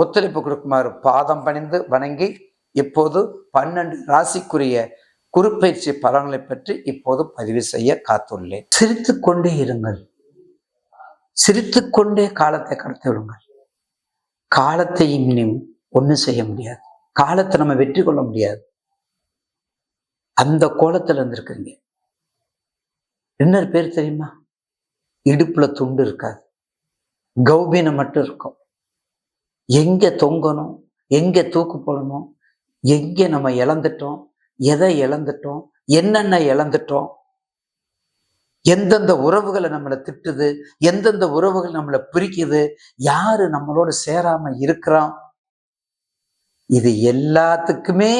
ஒத்துழைப்பு கொடுக்குமாறு பாதம் பணிந்து வணங்கி இப்போது பன்னெண்டு ராசிக்குரிய குறுப்பயிற்சி பலன்களை பற்றி இப்போது பதிவு செய்ய காத்துள்ளேன். சிரித்து கொண்டே இருங்கள். சிரித்து கொண்டே காலத்தை கடத்தி விடுங்கள். காலத்தை இனியும் ஒன்றும் செய்ய முடியாது. காலத்தை நம்ம வெற்றி கொள்ள முடியாது. அந்த கோலத்தில் இருந்திருக்கிறீங்க. இன்னொரு பேர் தெரியுமா? இடுப்புல துண்டு இருக்காது. கௌபீனம் மட்டும் இருக்கும். எங்கே தொங்கணும்? எங்கே தூக்கு போடணும்? எங்கே நம்ம இழந்துட்டோம்? எதை இழந்துட்டோம்? என்னென்ன இழந்துட்டோம்? எந்தெந்த உறவுகளை நம்மளை திட்டுது? எந்தெந்த உறவுகள் நம்மளை பிரிக்குது? யாரு நம்மளோட சேராம இருக்கிறான் இது எல்லாத்துக்குமே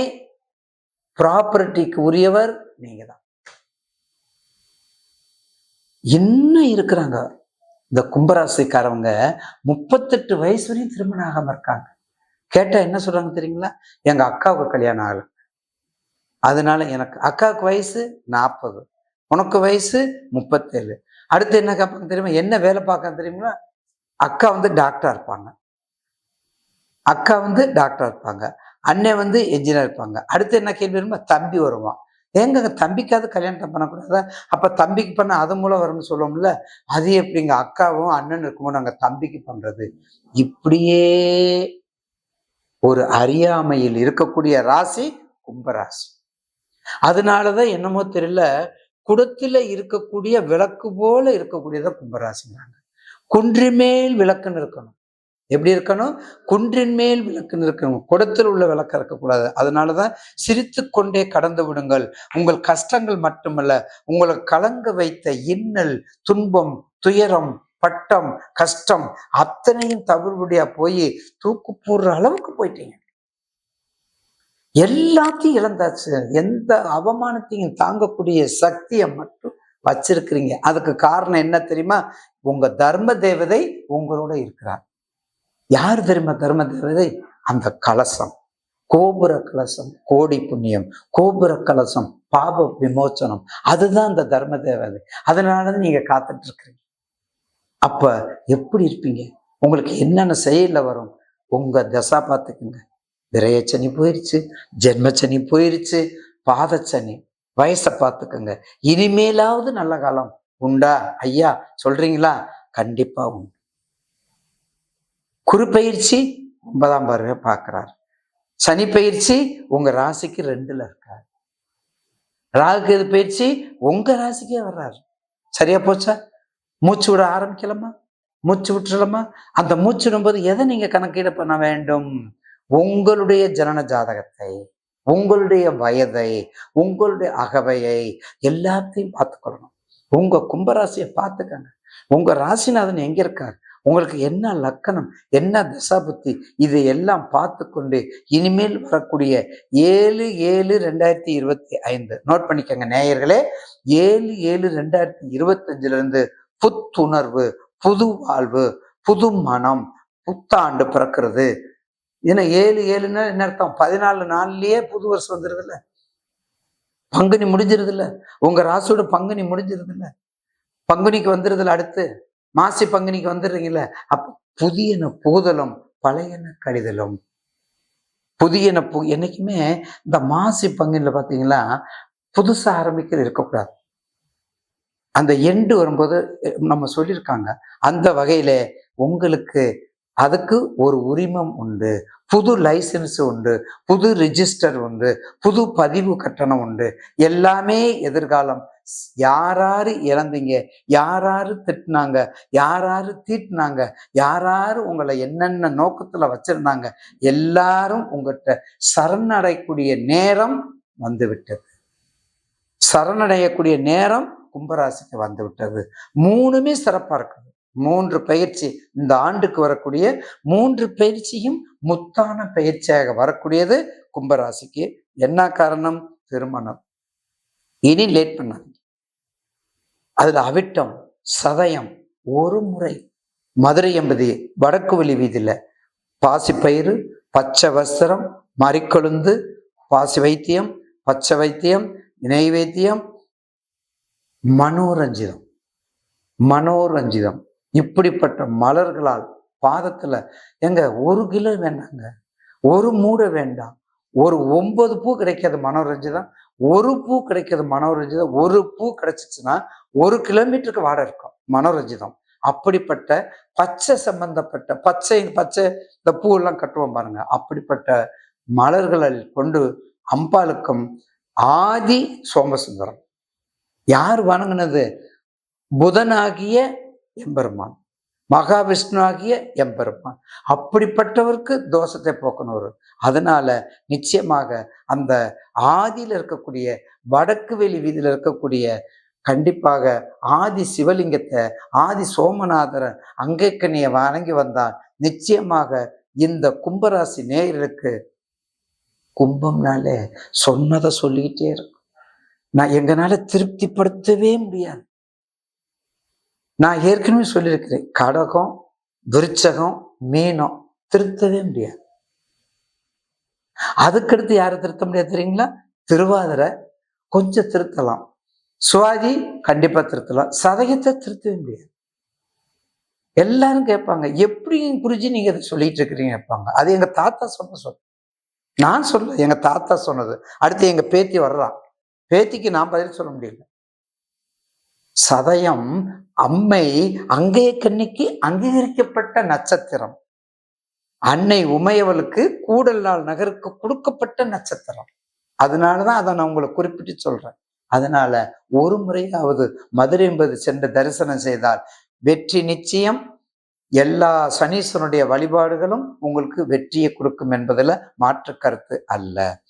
ப்ராப்பர்ட்டிக்கு உரியவர் நீங்க தான் இன்னும் இருக்கிறாங்க? இந்த கும்பராசிக்காரவங்க முப்பத்தெட்டு வயசு வரையும் திருமணம் ஆகாம இருக்காங்க. கேட்டா என்ன சொல்றாங்க தெரியுங்களா? எங்க அக்காவுக்கு கல்யாணம் ஆகல. அதனால எனக்கு அக்காவுக்கு வயசு நாற்பது உனக்கு வயசு முப்பத்தேழு. அடுத்து என்ன கேட்பாங்க தெரியுமா? என்ன வேலை பார்க்க தெரியுங்களா? அக்கா வந்து டாக்டரா இருப்பாங்க. அக்கா வந்து டாக்டரா இருப்பாங்க. அண்ணன் வந்து என்ஜினியர் இருப்பாங்க. அடுத்து என்ன கேள்வி தம்பி வருவான். ஏங்க தம்பிக்காவது கல்யாணத்தை பண்ணக்கூடாதா? அப்போ தம்பிக்கு பண்ண அது மூலம் வரும்னு சொல்லுவோம்ல. அது எப்படிங்க? அக்காவும் அண்ணன் இருக்குமோ நாங்க தம்பிக்கு பண்றது. இப்படியே ஒரு அறியாமையில் இருக்கக்கூடிய ராசி கும்பராசி. அதனாலதான் என்னமோ தெரியல குடத்துல இருக்கக்கூடிய விளக்கு போல இருக்கக்கூடியதான் கும்பராசிங்கிறாங்க. குன்றிமேல் விளக்குன்னு இருக்கணும். எப்படி இருக்கணும்? குன்றின் மேல் விளக்குன்னு இருக்கணும் குடத்தில் உள்ள விளக்க இருக்கக்கூடாது. அதனாலதான் சிரித்து கொண்டே கடந்து விடுங்கள். உங்கள் கஷ்டங்கள் மட்டுமல்ல உங்களை கலங்க வைத்த இன்னல் துன்பம் துயரம் பட்டம் கஷ்டம் அத்தனையும் தவிர்படியா போய் தூக்கு போடுற அளவுக்கு போயிட்டீங்க. எல்லாத்தையும் இழந்தாச்சு. எந்த அவமானத்தையும் தாங்கக்கூடிய சக்தியை மட்டும் வச்சிருக்கிறீங்க. அதுக்கு காரணம் என்ன தெரியுமா? உங்க தர்ம தேவதை உங்களோட இருக்கிறார். யார் தெரியுமா தர்ம தேவதை? அந்த கலசம். கோபுர கலசம் கோடி புண்ணியம் கோபுர கலசம் பாப விமோச்சனம். அதுதான் அந்த தர்ம தேவதை. அதனாலதான் நீங்க காத்துட்டு இருக்கிறீங்க அப்ப எப்படி இருப்பீங்க? உங்களுக்கு என்னென்ன செயலில் வரும்? உங்க தசா பார்த்துக்குங்க. விரையச்சனி போயிருச்சு ஜென்மச்சனி போயிருச்சு பாதச்சனி வயசை பார்த்துக்கோங்க. இனிமேலாவது நல்ல காலம் உண்டா? ஐயா சொல்றீங்களா? கண்டிப்பா உண்டு. குரு பயிற்சி ஒன்பதாம் பார்வை பார்க்கிறார். சனி பயிற்சி உங்க ராசிக்கு ரெண்டுல இருக்கார். ராகு எது பயிற்சி? உங்க ராசிக்கே வர்றாரு. சரியா போச்சா? மூச்சு விட ஆரம்பிக்கலாமா? மூச்சு விட்டுறலாமா? அந்த மூச்சு விடும்போது எதை நீங்க கணக்கீடு பண்ண வேண்டும்? உங்களுடைய ஜனன ஜாதகத்தை உங்களுடைய வயதை உங்களுடைய அகவையை எல்லாத்தையும் பார்த்துக்கொள்ளணும். உங்க கும்பராசியை பார்த்துக்கங்க. உங்க ராசிநாதன் எங்க இருக்கார்? உங்களுக்கு என்ன லக்கணம் என்ன தசாபுத்தி இது எல்லாம் பார்த்து கொண்டு இனிமேல் வரக்கூடிய ஏழு ஏழு ரெண்டாயிரத்தி இருபத்தி ஐந்து. நோட் பண்ணிக்கோங்க நேயர்களே ஏழு ஏழு ரெண்டாயிரத்தி இருபத்தஞ்சுல இருந்து புத்துணர்வு புது வாழ்வு புது மனம் புத்தாண்டு பிறக்கிறது. ஏன்னா ஏழு ஏழுன்னா என்ன அர்த்தம்? பதினாலு நாள்லயே புது வருஷம் வந்துருது இல்ல பங்குனி முடிஞ்சிருது இல்ல உங்க ராசியோட பங்குனி முடிஞ்சிருது இல்ல பங்குனிக்கு வந்துருதுல அடுத்து. மாசி பங்குனிக்கு வந்துடுறீங்கல்ல அப்ப புதியன பூதலும் பழையன கழிதலும். புதியன பு என்னைக்குமே இந்த மாசி பங்குனில பார்த்தீங்களா புதுசாக ஆரம்பிக்கிறது இருக்கக்கூடாது. அந்த எண்டு வரும்போது நம்ம சொல்லியிருக்காங்க அந்த வகையில உங்களுக்கு அதுக்கு ஒரு உரிமம் உண்டு புது லைசன்ஸ் உண்டு புது ரிஜிஸ்டர் உண்டு புது பதிவு கட்டணம் உண்டு. எல்லாமே எதிர்காலம் யாராரு இறந்தீங்க? யாராரு திட்டினாங்க? யாராரு தீட்டினாங்க? யாராரு உங்களை என்னென்ன நோக்கத்துல வச்சிருந்தாங்க? எல்லாரும் உங்கள்கிட்ட சரணடையக்கூடிய நேரம் வந்துவிட்டது. சரணடையக்கூடிய நேரம் கும்பராசிக்கு வந்து விட்டது மூணுமே சிறப்பா இருக்குது. மூன்று பயிற்சி இந்த ஆண்டுக்கு வரக்கூடிய மூன்று பயிற்சியும் முத்தான பயிற்சியாக வரக்கூடியது கும்பராசிக்கு. என்ன காரணம்? திருமணம். இனி லேட் பண்ணாதீங்க. அதில் அவிட்டம் சதயம் ஒரு முறை. மதுரை எம்பதி வடக்கு வழி வீதியில். பாசிப்பயிறு பச்சை வஸ்திரம் மறிக்கொழுந்து பாசி வைத்தியம் பச்சை வைத்தியம் இணை வைத்தியம். மனோரஞ்சிதம். மனோரஞ்சிதம். இப்படிப்பட்ட மலர்களால் பாதத்தில் எங்க ஒரு கிலோ வேண்டாங்க. ஒரு மூடை வேண்டாம். ஒரு ஒன்பது பூ கிடைக்காது மனோரஞ்சிதம் ஒரு பூ கிடைக்காது மனோரஞ்சிதம் ஒரு பூ கிடைச்சிச்சுன்னா ஒரு கிலோமீட்டருக்கு வாடகை இருக்கும் மனோரஞ்சிதம். அப்படிப்பட்ட பச்சை சம்பந்தப்பட்ட பச்சை பச்சை இந்த பூவெல்லாம் கட்டுவோம் பாருங்க. அப்படிப்பட்ட மலர்களில் கொண்டு அம்பாளுக்கும் ஆதி சோமசுந்தரம். யார் வணங்கினது? புதனாகிய எம்பெருமான். மகாவிஷ்ணு ஆகிய எம்பெருமான். அப்படிப்பட்டவருக்கு தோஷத்தை போக்கணும் அதனால நிச்சயமாக அந்த ஆதியில் இருக்கக்கூடிய வடக்கு வெளி வீதியில் இருக்கக்கூடிய கண்டிப்பாக ஆதி சிவலிங்கத்தை ஆதி சோமநாதரை அங்கேக்கனியை வணங்கி வந்தால் நிச்சயமாக இந்த கும்பராசி நேயர்களுக்கு கும்பம்னாலே சொன்னதை சொல்லிக்கிட்டே இருக்கும். நான் எங்களால் திருப்திப்படுத்தவே முடியாது. நான் ஏற்கனவே சொல்லியிருக்கிறேன் கடகம் விருச்சகம் மீனம் திருத்தவே முடியாது. அதுக்கடுத்து யாரை திருத்த முடியாது தெரியுங்களா? திருவாதிரை கொஞ்சம் திருத்தலாம். சுவாதி கண்டிப்பா திருத்தலாம். சதயத்தை திருத்தவே முடியாது. எல்லாரும் கேட்பாங்க எப்படி குருஜி நீங்க இதை சொல்லிட்டு இருக்கிறீங்க கேட்பாங்க. அது எங்க தாத்தா சொன்ன சொல். நான் சொல்ல எங்க தாத்தா சொன்னது. அடுத்து எங்க பேத்தி வர்றான் பேத்திக்கு நான் பதில் சொல்ல முடியல. சதயம் அம்மை அங்கைய கன்னிக்கு அங்கீகரிக்கப்பட்ட நட்சத்திரம். அன்னை உமையவளுக்கு கூடல் நாள் நகருக்கு கொடுக்கப்பட்ட நட்சத்திரம். அதனாலதான் அதை நான் உங்களை குறிப்பிட்டு சொல்றேன். அதனால ஒரு முறையாவது மதுரை என்பது சென்று தரிசனம் செய்தால் வெற்றி நிச்சயம். எல்லா சனீஸ்வரனுடைய வழிபாடுகளும் உங்களுக்கு வெற்றியை கொடுக்கும் என்பதுல மாற்று கருத்து அல்ல.